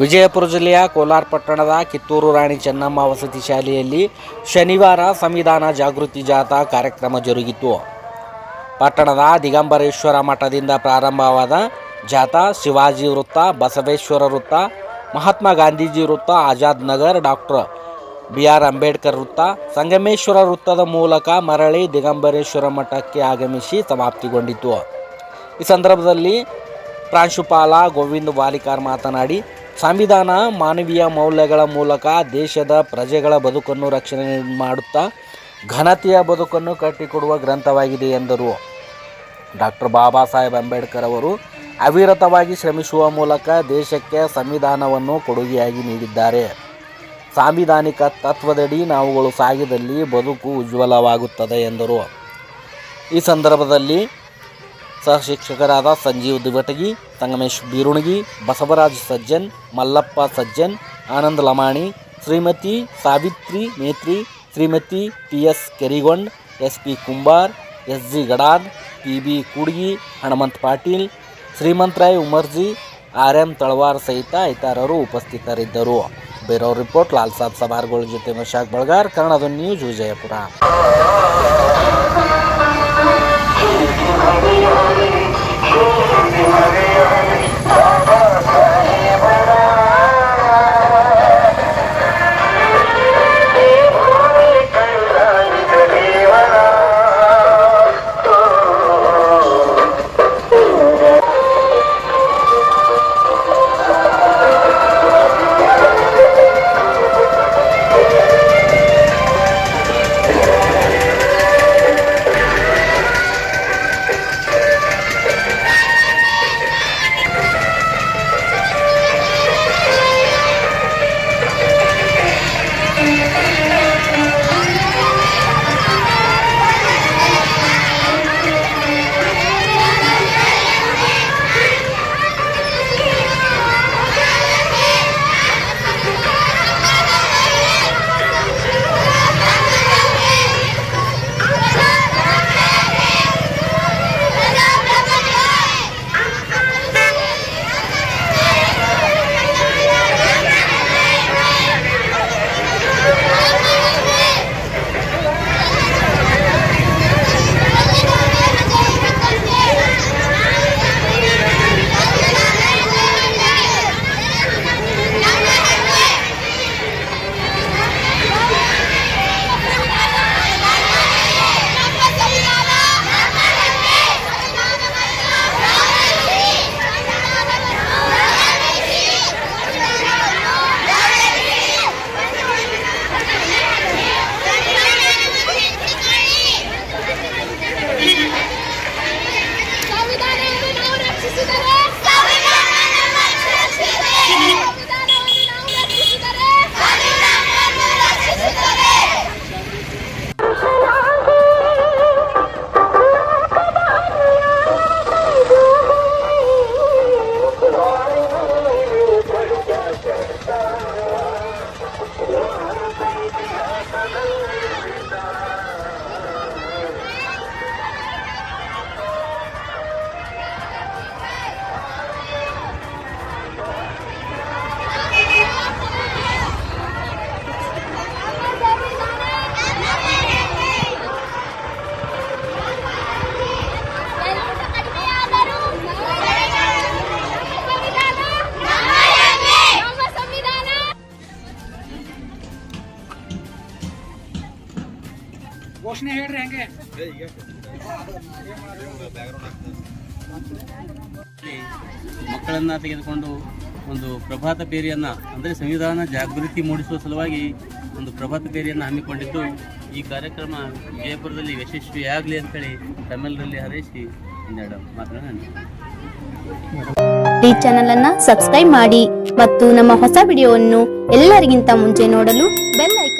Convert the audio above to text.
ವಿಜಯಪುರ ಜಿಲ್ಲೆಯ ಕೋಲಾರ ಪಟ್ಟಣದ ಕಿತ್ತೂರು ರಾಣಿ ಚೆನ್ನಮ್ಮ ವಸತಿ ಶಾಲೆಯಲ್ಲಿ ಶನಿವಾರ ಸಂವಿಧಾನ ಜಾಗೃತಿ ಜಾಥಾ ಕಾರ್ಯಕ್ರಮ ಜರುಗಿತು. ಪಟ್ಟಣದ ದಿಗಂಬರೇಶ್ವರ ಮಠದಿಂದ ಪ್ರಾರಂಭವಾದ ಜಾಥಾ ಶಿವಾಜಿ ವೃತ್ತ, ಬಸವೇಶ್ವರ ವೃತ್ತ, ಮಹಾತ್ಮ ಗಾಂಧೀಜಿ ವೃತ್ತ, Azad Nagar doctor B R Ambedkar ವೃತ್ತ, ಸಂಗಮೇಶ್ವರ ವೃತ್ತದ ಮೂಲಕ ಮರಳಿ ದಿಗಂಬರೇಶ್ವರ ಮಠಕ್ಕೆ ಆಗಮಿಸಿ ಸಮಾಪ್ತಿಗೊಂಡಿತು. ಈ ಸಂದರ್ಭದಲ್ಲಿ ಪ್ರಾಂಶುಪಾಲ ಗೋವಿಂದ ಬಾಲಿಕಾರ್ ಮಾತನಾಡಿ ಸಂವಿಧಾನ ಮಾನವೀಯ ಮೌಲ್ಯಗಳ ಮೂಲಕ ದೇಶದ ಪ್ರಜೆಗಳ ಬದುಕನ್ನು ರಕ್ಷಣೆ ಮಾಡುತ್ತಾ ಘನತೆಯ ಬದುಕನ್ನು ಕಟ್ಟಿಕೊಡುವ ಗ್ರಂಥವಾಗಿದೆ ಎಂದರು. ಡಾಕ್ಟರ್ ಬಾಬಾ ಸಾಹೇಬ್ ಅಂಬೇಡ್ಕರ್ ಅವರು ಅವಿರತವಾಗಿ ಶ್ರಮಿಸುವ ಮೂಲಕ ದೇಶಕ್ಕೆ ಸಂವಿಧಾನವನ್ನು ಕೊಡುಗೆಯಾಗಿ ನೀಡಿದ್ದಾರೆ. ಸಾಂವಿಧಾನಿಕ ತತ್ವದಡಿ ನಾವುಗಳು ಸಾಗಿದಲ್ಲಿ ಬದುಕು ಉಜ್ವಲವಾಗುತ್ತದೆ ಎಂದರು. ಈ ಸಂದರ್ಭದಲ್ಲಿ ಸಹ ಶಿಕ್ಷಕರಾದ Sanjeev Divatagi Sangamesh Biranagi Basavaraj Sajjan Mallappa Sajjan Anand Lamani Shrimati Savitri Metri Shrimati P S Kerigond S P Kumbar S G Gadad P B Kudgi Hanumanth Patil Shrimantaray Umarji R M Talwar ಸಹಿತ ಇತರರು ಉಪಸ್ಥಿತರಿದ್ದರು ಬೇರೋ report Lal Sab ಸಭಾರ್ಗಳ ಜೊತೆ ಮಶಾಕ್ ಬಳಗಾರ್ ಕನ್ನಡದ news Vijayapura ಸಂವಿಧಾನವನ್ನು ಘೋಷಣೆ ಹೇಳ್ರಿ ಹಂಗೆ. ಮಕ್ಕಳನ್ನ ತೆಗೆದುಕೊಂಡು ಒಂದು ಪ್ರಭಾತ ಪೇರಿಯನ್ನ ಅಂದರೆ ಸಂವಿಧಾನ ಜಾಗೃತಿ ಮೂಡಿಸುವ ಸಲುವಾಗಿ ಒಂದು ಪ್ರಭಾತ ಪೇರಿಯನ್ನು ಹಮ್ಮಿಕೊಂಡಿದ್ದು ಈ ಕಾರ್ಯಕ್ರಮ ವಿಜಯಪುರದಲ್ಲಿ ಯಶಸ್ವಿಯಾಗಲಿ ಅಂತೇಳಿ ತಮ್ಮೆಲ್ಲರಲ್ಲಿ ಹರೈಸಿ ಮೇಡಮ್ ಮಾತುಗಳನ್ನು ಈ ಚಾನೆಲ್ ಅನ್ನ ಸಬ್ಸ್ಕ್ರೈಬ್ ಮಾಡಿ ಮತ್ತು ನಮ್ಮ ಹೊಸ ವಿಡಿಯೋವನ್ನು ಎಲ್ಲರಿಗಿಂತ ಮುಂಚೆ ನೋಡಲು ಬೆಲ್ ಐಕಾನ್